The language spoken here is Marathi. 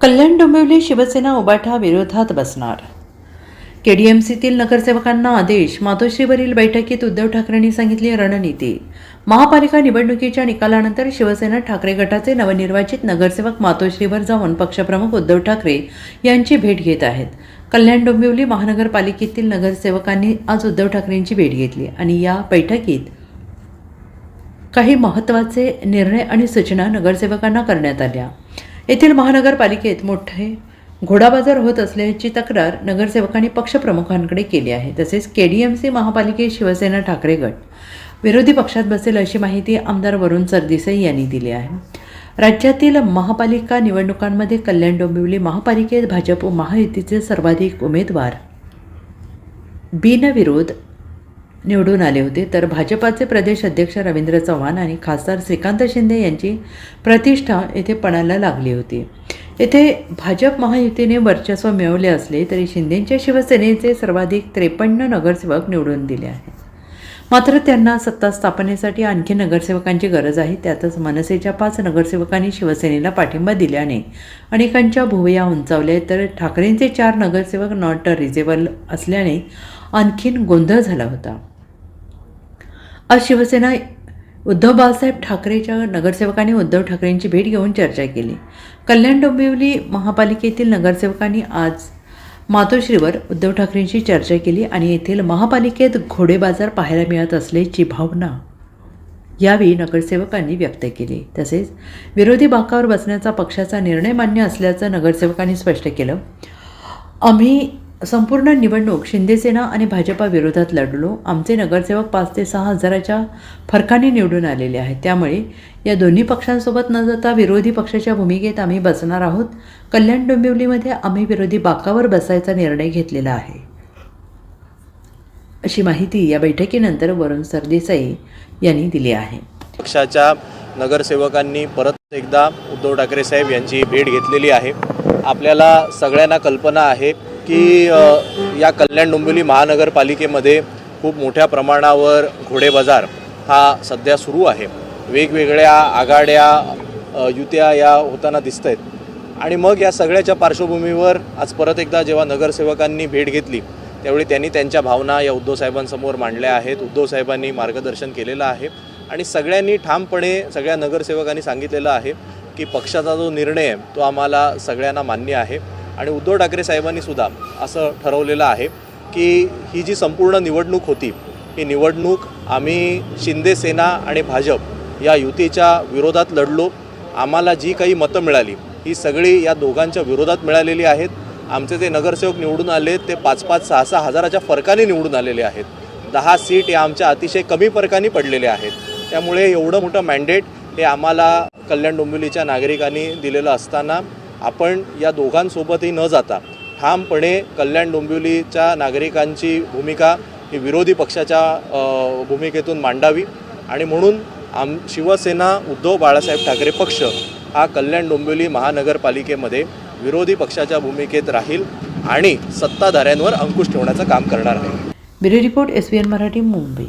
कल्याण डोंबिवली शिवसेना उबाठा विरोधात बसणार. केडीएमसीतील नगरसेवकांना आदेश मातोश्रीवरील बैठकीत उद्धव ठाकरेंनी सांगितली रणनीती. महापालिका निवडणुकीच्या निकालानंतर शिवसेना ठाकरे गटाचे नवनिर्वाचित नगरसेवक मातोश्रीवर जाऊन पक्षप्रमुख उद्धव ठाकरे यांची भेट घेत आहेत. कल्याण डोंबिवली महानगरपालिकेतील नगरसेवकांनी आज उद्धव ठाकरेंची भेट घेतली आणि या बैठकीत काही महत्त्वाचे निर्णय आणि सूचना नगरसेवकांना करण्यात आल्या. येथील महानगरपालिकेत मोठे घोडाबाजार होत असल्याची तक्रार नगरसेवकांनी पक्षप्रमुखांकडे केली आहे. तसेच के डी एम सी महापालिकेत शिवसेना ठाकरे गट विरोधी पक्षात बसेल अशी माहिती आमदार वरुण सरदेसाई यांनी दिली आहे. राज्यातील महापालिका निवडणुकांमध्ये कल्याण डोंबिवली महापालिकेत भाजप व महायुतीचे सर्वाधिक उमेदवार. बिनविरोध निवडून आले होते. तर भाजपाचे प्रदेश अध्यक्ष रवींद्र चव्हाण आणि खासदार श्रीकांत शिंदे यांची प्रतिष्ठा येथे पणाला लागली होती. येथे भाजप महायुतीने वर्चस्व मिळवले असले तरी शिंदेंच्या शिवसेनेचे सर्वाधिक त्रेपन्न नगरसेवक निवडून दिले आहेत. मात्र त्यांना सत्ता स्थापनेसाठी आणखी नगरसेवकांची गरज आहे. त्यातच मनसेच्या पाच नगरसेवकांनी शिवसेनेला पाठिंबा दिल्याने अनेकांच्या भुवया उंचावल्या तर ठाकरेंचे चार नगरसेवक नॉट रिजेबल असल्याने आणखीन गोंधळ झाला होता. आज शिवसेना उद्धव बाळासाहेब ठाकरेच्या नगरसेवकांनी उद्धव ठाकरेंची भेट घेऊन चर्चा केली. कल्याण डोंबिवली महापालिकेतील नगरसेवकांनी आज मातोश्रीवर उद्धव ठाकरेंशी चर्चा केली आणि येथील महापालिकेत घोडेबाजार पाहायला मिळत असल्याची भावना यावेळी नगरसेवकांनी व्यक्त केली. तसेच विरोधी बाकावर बसण्याचा पक्षाचा निर्णय मान्य असल्याचं नगरसेवकांनी स्पष्ट केलं. आम्ही संपूर्ण निवडणूक शिंदेसेना आणि भाजपा विरोधात लढलो. आमचे नगरसेवक पाच ते सहा हजाराच्या फरकाने निवडून आलेले आहेत. त्यामुळे या दोन्ही पक्षांसोबत न जाता विरोधी पक्षाच्या भूमिकेत आम्ही बसणार आहोत. कल्याण डोंबिवलीमध्ये आम्ही विरोधी बाकावर बसायचा निर्णय घेतलेला आहे. अशी माहिती या बैठकीनंतर वरुण सरदेसाई यांनी दिली आहे. पक्षाच्या नगरसेवकांनी परत एकदा उद्धव ठाकरे साहेब यांची भेट घेतलेली आहे. आपल्याला सगळ्यांना कल्पना आहे की या कल्याण डोंबिवली महानगरपालिकेमध्ये खूप मोठ्या प्रमाणावर घोडेबाजार हा सध्या सुरू आहे. वेगवेगळ्या आघाड्या युत्या या होताना दिसत आहेत आणि मग या सगळ्याच्या पार्श्वभूमीवर आज परत एकदा जेव्हा नगरसेवकांनी भेट घेतली त्यावेळी त्यांनी त्यांच्या भावना या उद्धव साहेबांसमोर मांडल्या आहेत. उद्धव साहेबांनी मार्गदर्शन केलेलं आहे. आणि सगळ्यांनी ठामपणे सगळ्या नगरसेवकांनी सांगितलेलं आहे की पक्षाचा जो निर्णय आहे तो आम्हाला सगळ्यांना मान्य आहे. आणि उद्धव ठाकरे साहेबांनी सुद्धा असं ठरवलेलं आहे की ही जी संपूर्ण निवडणूक होती ही निवडणूक आम्ही शिंदे सेना आणि भाजप या युतीच्या विरोधात लढलो. आम्हाला जी काही मतं मिळाली ही सगळी या दोघांच्या विरोधात मिळालेली आहेत. आमचे जे नगरसेवक निवडून आले ते पाच पाच सहा सहा हजाराच्या फरकाने निवडून आलेले आहेत. दहा सीट या आमच्या अतिशय कमी फरकाने पडलेले आहेत. त्यामुळे एवढं मोठं मॅन्डेट हे आम्हाला कल्याण डोंबिवलीच्या नागरिकांनी दिलेलं असताना आपण या दोघांसोबतही न जाता ठामपणे कल्याण डोंबिवलीच्या नागरिकांची भूमिका ही विरोधी पक्षाच्या भूमिकेतून मांडावी. आणि म्हणून आम शिवसेना उद्धव बाळासाहेब ठाकरे पक्ष हा कल्याण डोंबिवली महानगरपालिकेमध्ये विरोधी पक्षाच्या भूमिकेत राहील आणि सत्ताधाऱ्यांवर अंकुश ठेवण्याचं काम करणार आहे. Bureau report S N Marathi Mumbai.